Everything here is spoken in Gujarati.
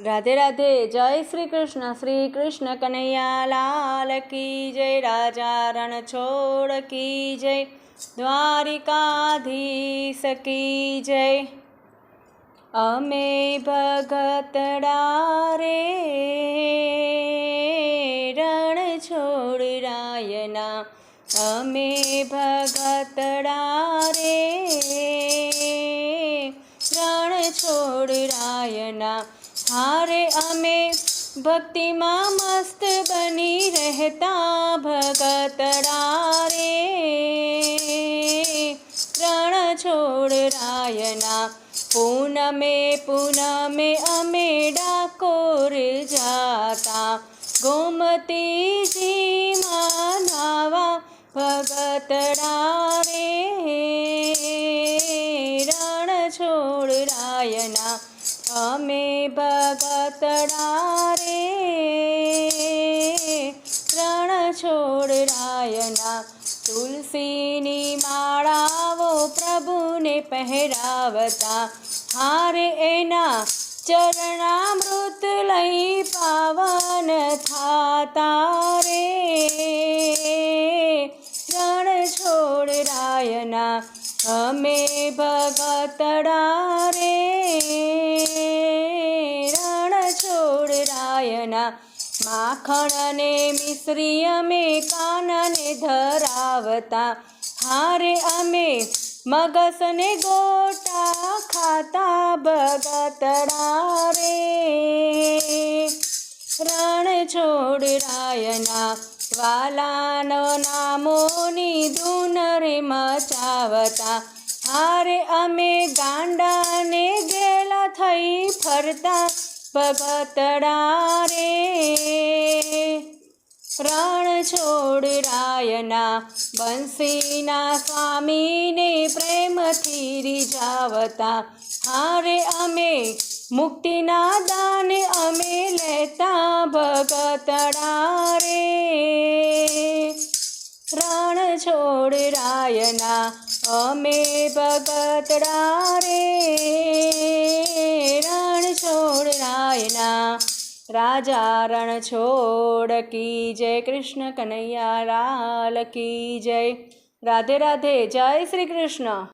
રાધે રાધે, જય શ્રી કૃષ્ણ શ્રી કૃષ્ણ કનૈયા, લાલ કી જય, રાજા રણછોડ કી જય, દ્વારિકાધીશ કી જય. અમે ભગતડા રે છોડ રાયના, અમે ભગતડા રે હારે અમે ભક્તિમાં મસ્ત બની રહેતા ભગતડા રે રણછોડ રાયના, પૂનમે પૂનમે અમે ડાકોર જાતા. ગોમતીજી માનાવા ભગતડા ભગતડા રે છોડ રાયના, તુલસીની માળાઓ પ્રભુને પહેરાવતા. હારે એના ચરણામૃત લઈ પાવન થાતા રે. છોડ રાયના, અમે ભગતડા રે રાયના માખણ અને મિશ્રી અમે કાનને ધરાવતા. હારે અમે મગસને ગોટા ખાતા ભગતડા રે. છોડ રાયના વાલાનો નામોની ધૂન રે મચાવતા. હારે અમે ગાંડાને ગેલા થઈ ફરતા. ભગતડા રે છોડ રાયના બંસીના સ્વામીને પ્રેમથી રીઝાવતા. હારે અમે મુક્તિના દાન અમે લેતા ભગતડા રે રણછોડ રાયના અમે ભગતડા રે રાજા રણછોડ કી જય કૃષ્ણ કનૈયા લાલ કી જય. રાધે રાધે જય શ્રી કૃષ્ણ.